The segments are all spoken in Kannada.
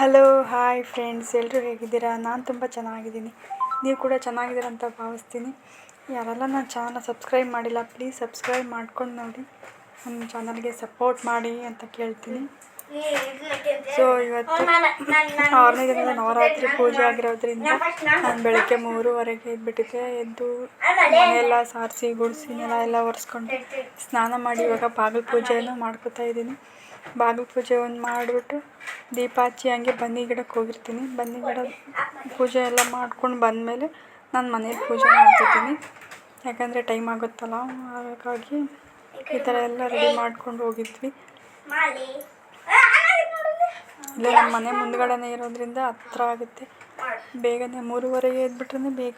ಹಲೋ ಹಾಯ್ ಫ್ರೆಂಡ್ಸ್ ಎಲ್ಲರೂ ಹೇಗಿದ್ದೀರಾ? ನಾನು ತುಂಬ ಚೆನ್ನಾಗಿದ್ದೀನಿ. ನೀವು ಕೂಡ ಚೆನ್ನಾಗಿದ್ದೀರ ಅಂತ ಭಾವಿಸ್ತೀನಿ. ಯಾರೆಲ್ಲ ನನ್ನ ಚಾನಲ್ ಸಬ್ಸ್ಕ್ರೈಬ್ ಮಾಡಿಲ್ಲ ಪ್ಲೀಸ್ ಸಬ್ಸ್ಕ್ರೈಬ್ ಮಾಡ್ಕೊಂಡು ನೋಡಿ. ನನ್ನ ಚಾನಲ್ಗೆ ಸಪೋರ್ಟ್ ಮಾಡಿ ಅಂತ ಕೇಳ್ತೀನಿ. ಸೊ ಇವತ್ತು ಆರನೇ ದಿನದ ನವರಾತ್ರಿ ಪೂಜೆ ಆಗಿರೋದ್ರಿಂದ ನಾನು ಬೆಳಗ್ಗೆ ಮೂರುವರೆಗೆ ಇದ್ಬಿಟ್ಟಿದ್ದೆ ಎದ್ದು ಮನೆಯೆಲ್ಲ ಸಾರಿಸಿ ಗುಡಿಸಿ ನೆಲ ಎಲ್ಲ ಒರೆಸ್ಕೊಂಡು ಸ್ನಾನ ಮಾಡಿ ಇವಾಗ ಬಾಗಿಲು ಪೂಜೆಯನ್ನು ಮಾಡ್ಕೊತಾ ಇದ್ದೀನಿ. ಬಾಗಿಲು ಪೂಜೆ ಒಂದು ಮಾಡಿಬಿಟ್ಟು ದೀಪ ಹಚ್ಚಿ ಹಂಗೆ ಬನ್ನಿ ಗಿಡಕ್ಕೆ ಹೋಗಿರ್ತೀನಿ. ಬನ್ನಿ ಗಿಡ ಪೂಜೆ ಎಲ್ಲ ಮಾಡ್ಕೊಂಡು ಬಂದಮೇಲೆ ನಾನು ಮನೇಲಿ ಪೂಜೆ ಮಾಡ್ತಿದ್ದೀನಿ. ಯಾಕಂದರೆ ಟೈಮ್ ಆಗುತ್ತಲ್ಲ ಹಾಗಾಗಿ ಈ ಥರ ಎಲ್ಲ ರೆಡಿ ಮಾಡ್ಕೊಂಡು ಹೋಗಿದ್ವಿ. ಇಲ್ಲೇ ನಮ್ಮ ಮನೆ ಮುಂದ್ಗಡೆನೆ ಇರೋದ್ರಿಂದ ಹತ್ರ ಆಗುತ್ತೆ. ಬೇಗನೆ ಮೂರುವರೆಗೆ ಎದ್ಬಿಟ್ರೆ ಬೇಗ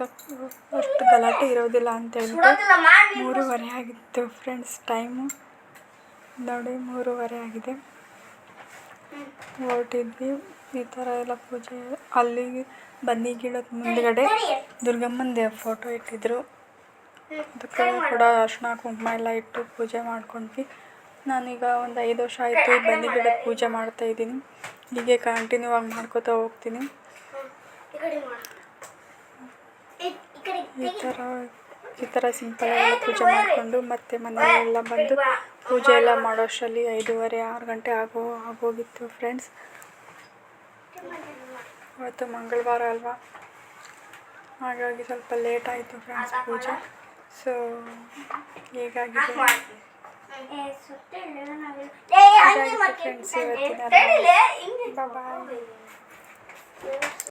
ಅಷ್ಟು ಗಲಾಟೆ ಇರೋದಿಲ್ಲ ಅಂತ ಹೇಳ್ಬಿಟ್ಟು ಮೂರುವರೆ ಆಗಿತ್ತು ಫ್ರೆಂಡ್ಸ್ ಟೈಮು. ನೋಡಿ ಮೂರುವರೆ ಆಗಿದೆ. ಹೊರಟಿದ್ವಿ. ಈ ಥರ ಎಲ್ಲ ಪೂಜೆ ಅಲ್ಲಿ ಬನ್ನಿ ಗಿಡದ ಮುಂದ್ಗಡೆ ದುರ್ಗಮ್ಮನ ದೇವ್ ಫೋಟೋ ಇಟ್ಟಿದ್ರು. ಅದಕ್ಕೆ ಕೂಡ ಅರ್ಶಿನ ಕುಂಕುಮ ಎಲ್ಲ ಇಟ್ಟು ಪೂಜೆ ಮಾಡ್ಕೊಂಡ್ವಿ. ನಾನೀಗ ಒಂದು ಐದು ವರ್ಷ ಆಯಿತು ಬನ್ನಿ ಗಿಡದ ಪೂಜೆ ಮಾಡ್ತಾ ಇದ್ದೀನಿ. ಹೀಗೆ ಕಂಟಿನ್ಯೂ ಆಗಿ ಮಾಡ್ಕೋತಾ ಹೋಗ್ತೀನಿ. ಈ ಥರ ಈ ಥರ ಸಿಂಪಲಾಗೆಲ್ಲ ಪೂಜೆ ಮಾಡಿಕೊಂಡು ಮತ್ತೆ ಮನೆಯಲ್ಲೆಲ್ಲ ಬಂದು ಪೂಜೆ ಎಲ್ಲ ಮಾಡೋ ಅಷ್ಟರಲ್ಲಿ ಐದೂವರೆ ಆರು ಗಂಟೆ ಆಗೋ ಆಗೋಗಿತ್ತು ಫ್ರೆಂಡ್ಸ್ ಇವತ್ತು ಮಂಗಳವಾರ ಅಲ್ವಾ? ಹಾಗಾಗಿ ಸ್ವಲ್ಪ ಲೇಟ್ ಆಯಿತು ಫ್ರೆಂಡ್ಸ್ ಪೂಜೆ. ಸೊ ಹೇಗಾಗಿದೆ? అన్ని మాకు తెలియలే బాబాయ్